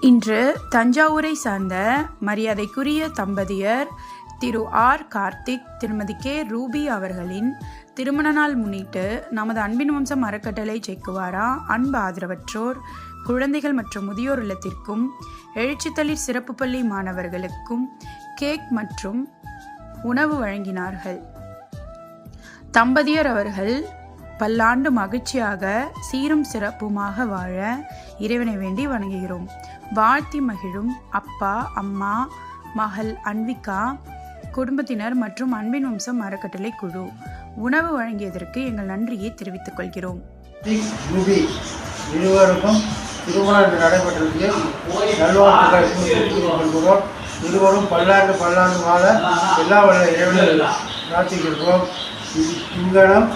இன்று தஞ்சாவூரை சார்ந்த மரியாதைக்குரிய தம்பதியர் திரு ஆர் கார்த்திக் திருமதி கே ரூபி அவர்களின் திருமண நாள் முன்னிட்டு நமது அன்பின் வம்சம் அறக்கட்டளை செக்குவாரா அன்பு ஆதரவற்றோர் குழந்தைகள் மற்றும் முதியோர் இல்லத்திற்கும் எழுச்சித்தளிர் சிறப்பு பள்ளி மாணவர்களுக்கும் கேக் மற்றும் உணவு வழங்கினார்கள். தம்பதியர் அவர்கள் பல்லாண்டு மகிழ்ச்சியாக சீரும் சிறப்புமாக வாழ இறைவனை வேண்டி வணங்குகிறோம். வாழ்த்தி மகிழும் அப்பா அம்மா மகள் அன்விகா குடும்பத்தினர் மற்றும் அன்பின் வம்சம் அறக்கட்டளை குழு. உணவு வழங்கியதற்கு எங்கள் நன்றியை தெரிவித்துக் கொள்கிறோம். இருவருக்கும் திருமணம் இன்று நடைபெற்றிருக்கு நல்வாழ்த்துக்கள் தெரிவித்துக் கொள்கிறோம். இருவரும் பல்லாண்டு பல்லாண்டு வாழ எல்லா வல்ல இறைவனை பிரார்த்திக்கிறோம் இது இங்கனம்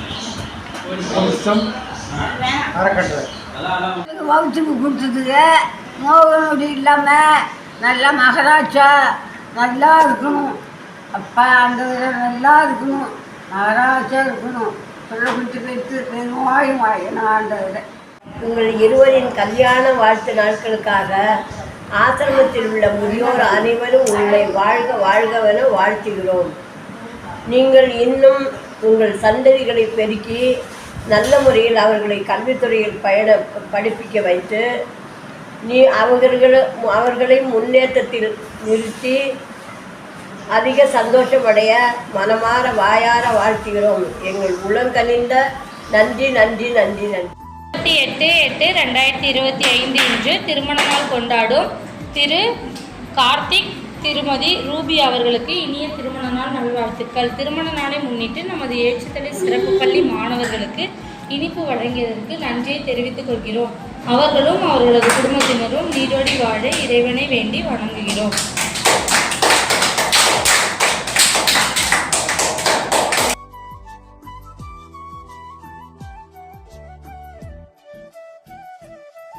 அறக்கட்டளை. வகுத்துக்கு கொடுத்ததுக்கு நோவு நொடி இல்லாமல் நல்லா மகராட்சா நல்லா இருக்கணும். அப்பா அந்த நல்லா இருக்கணும். மகராட்சா இருக்கணும். சொல்ல கொடுத்து வைத்து பெருமாய் வாயணும் ஆண்டவரை உங்கள் இருவரின் கல்யாண வாழ்த்து நாட்களுக்காக ஆசிரமத்தில் உள்ள முதியோர் அனைவரும் உங்களை வாழ்க வாழ்கவென வாழ்த்துகிறோம். நீங்கள் இன்னும் உங்கள் சந்ததிகளை பெருக்கி நல்ல முறையில் அவர்களை கல்வித்துறையில் பயண படிப்பிக்க வைத்து நீ அவர்கள் அவர்களை முன்னேற்றத்தில் நிறுத்தி அதிக சந்தோஷமடைய மனமாற வாயார வாழ்த்துகிறோம். எங்கள் உளங்கனிந்த நன்றி நன்றி நன்றி நன்றி. இருபத்தி எட்டு எட்டு ரெண்டாயிரத்தி இருபத்தி ஐந்து இன்று திருமண நாள் கொண்டாடும் திரு கார்த்திக் திருமதி ரூபி அவர்களுக்கு இனிய திருமண நாள் நல்வாழ்த்துக்கள். திருமண நாளை முன்னிட்டு நமது ஏற்றுத்தலை சிறப்பு பள்ளி மாணவர்களுக்கு இனிப்பு வழங்கியதற்கு நன்றியை தெரிவித்துக் கொள்கிறோம். அவர்களும் அவர்களது குடும்பத்தினரும் நீரோடி வாழ இறைவனை வேண்டி வணங்குகிறோம்.